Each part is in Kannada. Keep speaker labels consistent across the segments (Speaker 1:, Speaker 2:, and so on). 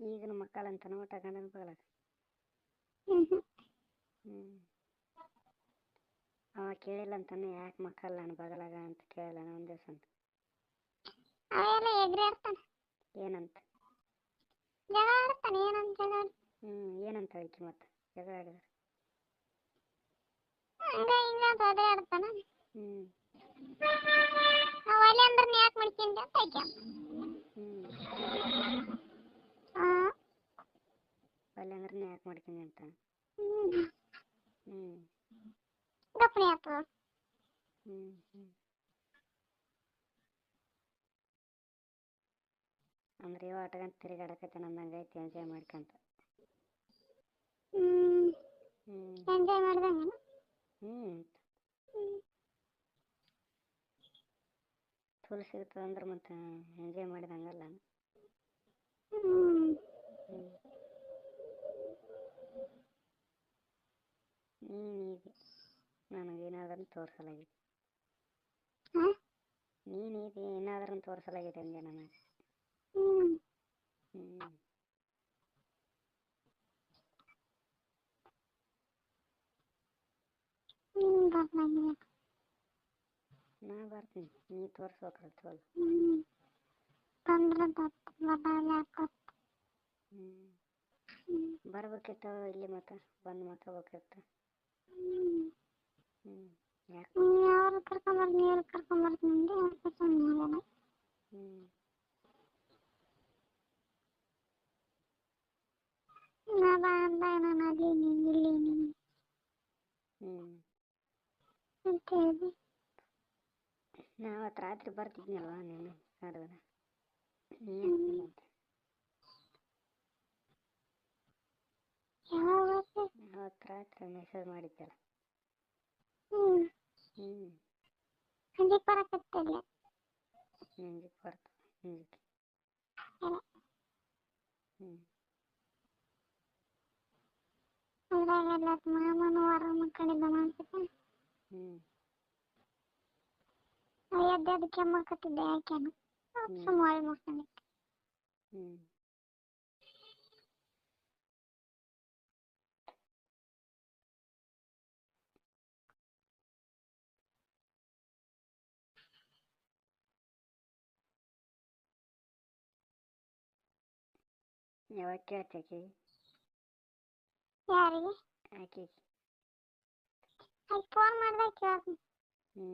Speaker 1: ಈಗಿನ ಮಕ್ಕಳಂತನ ನೋಟ ಗಂಡನ ಬಗಲಾಗ
Speaker 2: ಹ್ಞೂ
Speaker 1: ಅವ ಕೇಳಿಲ್ಲ ಅಂತಾನೆ ಯಾಕೆ ಮಕ್ಕಲ್ಲ ನನ್ನ ಬಗಲಾಗ ಅಂತ ಕೇಳಲ್ಲ ಒಂದು ದಿವಸ ಅಂತ.
Speaker 2: ಅವೆಲ್ಲ ಎಗ್ರಾಡ್ತಾನೆ
Speaker 1: ಏನಂತ?
Speaker 2: ಜಗಳ ಆಡ್ತಾನೆ ಏನಂತ ಜಗಳ
Speaker 1: ಹ್ಞೂ ಏನಂತ ಮತ್ತೆ? ಜಗಳ ಆಡಿದ್ರೆ?
Speaker 2: ಹಂಗ ಹಿಂಗ ಅಂತ ಅದೇ ಆಡ್ತಾನ.
Speaker 1: ಹ್ಞೂ
Speaker 2: ಅವ ಅಲ್ಲಿ ಅಂದ್ರೆ ಯಾಕೆ ಮಾಡ್ಕೊಂಡೆ ಅಂತ ಆಯ್ಕೆ
Speaker 1: ಹ್ಞೂ
Speaker 2: ಹಾಂ
Speaker 1: ಅಲ್ಲಿ ಅಂದ್ರೆ ನೀ ಯಾಕೆ ಮಾಡ್ತೀನಿ ಅಂತ. ಹ್ಮ್.
Speaker 2: ಗಪ್ಪನೆ ಆಗ್ತದ
Speaker 1: ಹ್ಞೂ ಹ್ಞೂ ಅಂದ್ರೆ ಇವ ಆಟಗಂತ ತಿರುಗಾಡಕತ್ತೆ ನನ್ನಂಗೆ ಐತಿ ಎಂಜಾಯ್ ಮಾಡ್ಕೊಂತ.
Speaker 2: ಎಂಜಾಯ್ ಮಾಡ್ದಂಗನ?
Speaker 1: ಹ್ಮ್. ಫುಲ್ ಸಿಗ್ತದೆ ಅಂದ್ರೆ ಮತ್ತೆ ಎಂಜಾಯ್ ಮಾಡಿದಂಗಲ್ಲ.
Speaker 2: ಹ್ಞೂ
Speaker 1: ಹ್ಞೂ ನೀನೀಗ ನನಗೇನಾದರೂ ತೋರಿಸಲಾಗಿದೆ.
Speaker 2: ಹಾಂ
Speaker 1: ನೀನೀಗ ಏನಾದರೂ ತೋರಿಸಲಾಗಿದೆ ಅಂದೆ ನನಗೆ
Speaker 2: ಹ್ಞೂ
Speaker 1: ನಾ ಬರ್ತೀನಿ. ನೀ ತೋರಿಸ್ಬೇಕಲ್ಲ ಚಲೋ ಬರ್ಬೇಕಿತ್ತು ಇಲ್ಲಿ ಮತ್ತೆ. ಬಂದು ಮಾತಾಡ್ಬೇಕಿತ್ತು
Speaker 2: ಹ್ಞೂ ಅವ್ರು ಕರ್ಕೊಂಬರ್ತೀನಿ ಇವ್ರು ಕರ್ಕೊಂಬರ್ತೀನಿ ಅಂದೆ ಅದಕ್ಕೆ ಸುಮ್ಮನೆ ಆಗೋಣ
Speaker 1: ಹ್ಞೂ
Speaker 2: ನಾ ಬಾ ನಾನು ಅಲ್ಲಿ ನೀನು ಇಲ್ಲಿ ನೀನು ಅಂತ ಹೇಳಿದೆ
Speaker 1: ನಾ ಅವತ್ತು ರಾತ್ರಿ ಬರ್ತಿದ್ನಲ್ವ ನೀನು
Speaker 2: ಹೋಗ್ತಿ?
Speaker 1: ಅವತ್ತು ರಾತ್ರಿ ಮೆಸೇಜ್ ಮಾಡಿದ್ದಲ್ಲ.
Speaker 2: ಹ್ಞೂ
Speaker 1: ಹ್ಞೂ
Speaker 2: ಸಂಜೆ ಬರಕತ್ತಿಲ್ಲ
Speaker 1: ಮುಂಜಾನೆ ಬರ್ತದೆ
Speaker 2: ಹ್ಮ್.
Speaker 1: ಹ್ಞೂ
Speaker 2: ಅದ್ರಾಗೆಲ್ಲ ಮಾಮನು ಹೊರ ಮಕ್ಕಳಿದ್ದ ಮಾಡ್ತಿದ್ದೆ
Speaker 1: ಹ್ಞೂ
Speaker 2: ಎದ್ದು ಎದ್ದು ಕೆಮ್ಮಕತ್ತಿದ್ದೆ ಯಾಕೆನ.
Speaker 1: ಹ್ಮ್.
Speaker 2: ಸುಮ್ಮ ಹೊಳ್ ಮುಡ್ಕೊಂಡಿದ್ದೆ
Speaker 1: ಹ್ಞೂ ಯಾವಾಗ ಕೇಳ್ತೇಕಿ
Speaker 2: ಯಾರಿಗೆ
Speaker 1: ಆಕಿ
Speaker 2: ಅಲ್ಲಿ ಫೋನ್ ಮಾಡ್ದಾಗ ಕೇಳ್ತೀನಿ
Speaker 1: ಹ್ಞೂ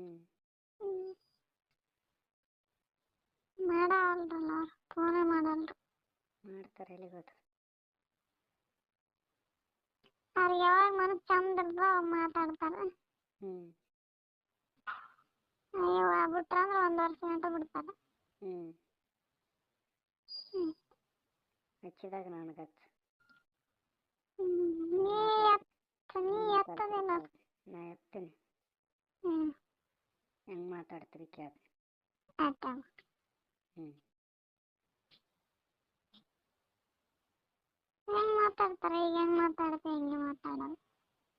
Speaker 2: ಹ್ಞೂ ಮಾಡವಲ್ರಲ್ಲ ಅವ್ರು ಫೋನೇ ಮಾಡಲ್ರು
Speaker 1: ಮಾಡ್ತಾರೆ ಎಲ್ಲಿಗೆ ಹೋದ್ರು
Speaker 2: ಅವ್ರು ಯಾವಾಗ ಮನಸ್ಸು ಚಂದ ಇರ್ತದೋ ಅವಾಗ ಮಾತಾಡ್ತಾರೆ
Speaker 1: ಹ್ಞೂ
Speaker 2: ಅಯ್ಯೋ ಬಿಟ್ರಂದ್ರೆ ಒಂದು ವರ್ಷ ಗಂಟ ಬಿಡ್ತಾರೆ
Speaker 1: ಹಚ್ಚಿದಾಗ ನನಗೆ ಹಚ್ಚು
Speaker 2: ನೀ
Speaker 1: ಎತ್ತೀನಿ. ಹೆಂಗೆ ಮಾತಾಡ್ತೀರಿ ಕೇಳಿ. ಹ್ಞೂ
Speaker 2: ಹೆಂಗ್ ಮಾತಾಡ್ತಾರೆ ಈಗ ಹೆಂಗ್ ಮಾತಾಡ್ತೆ ಹಿಂಗೆ ಮಾತಾಡೋದು?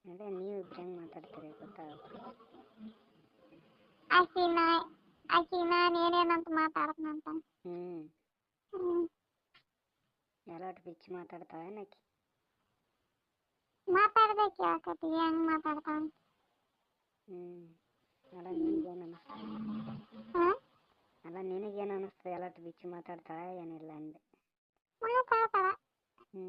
Speaker 1: ಅದೇ ನೀವು ಇಬ್ರು ಹೆಂಗೆ ಮಾತಾಡ್ತೀರಿ ಗೊತ್ತಾಗುತ್ತೆ
Speaker 2: ಆಕಿ ನಾ ಆಕಿ ನಾನು ಏನೇನಂತ ಮಾತಾಡ್ತನಂತ?
Speaker 1: ಹ್ಞೂ
Speaker 2: ಹ್ಞೂ
Speaker 1: ಎಲ್ಲಾಟ್ ಬಿಚ್ಚಿ ಮಾತಾಡ್ತಾಳೆ ಆಕಿ
Speaker 2: ಮಾತಾಡ್ಬೇಕು ಯಾಕತಿ ಹೆಂಗ್ ಮಾತಾಡ್ತಾಳ
Speaker 1: ಹ್ಮ್ ಅಲ್ಲ ನಿನಗೇನು ಅನ್ನಿಸ್ತದೆ
Speaker 2: ಹಾಂ?
Speaker 1: ಅಲ್ಲ ನಿನಗೇನು ಅನ್ನಿಸ್ತದೆ ಎಲ್ಲಾಟ್ ಬಿಚ್ಚಿ ಮಾತಾಡ್ತಾಳೆ ಏನಿಲ್ಲ ಅಂದೆ.
Speaker 2: ಮಾತಾಡ್ತಾಳ
Speaker 1: ಹ್ಞೂ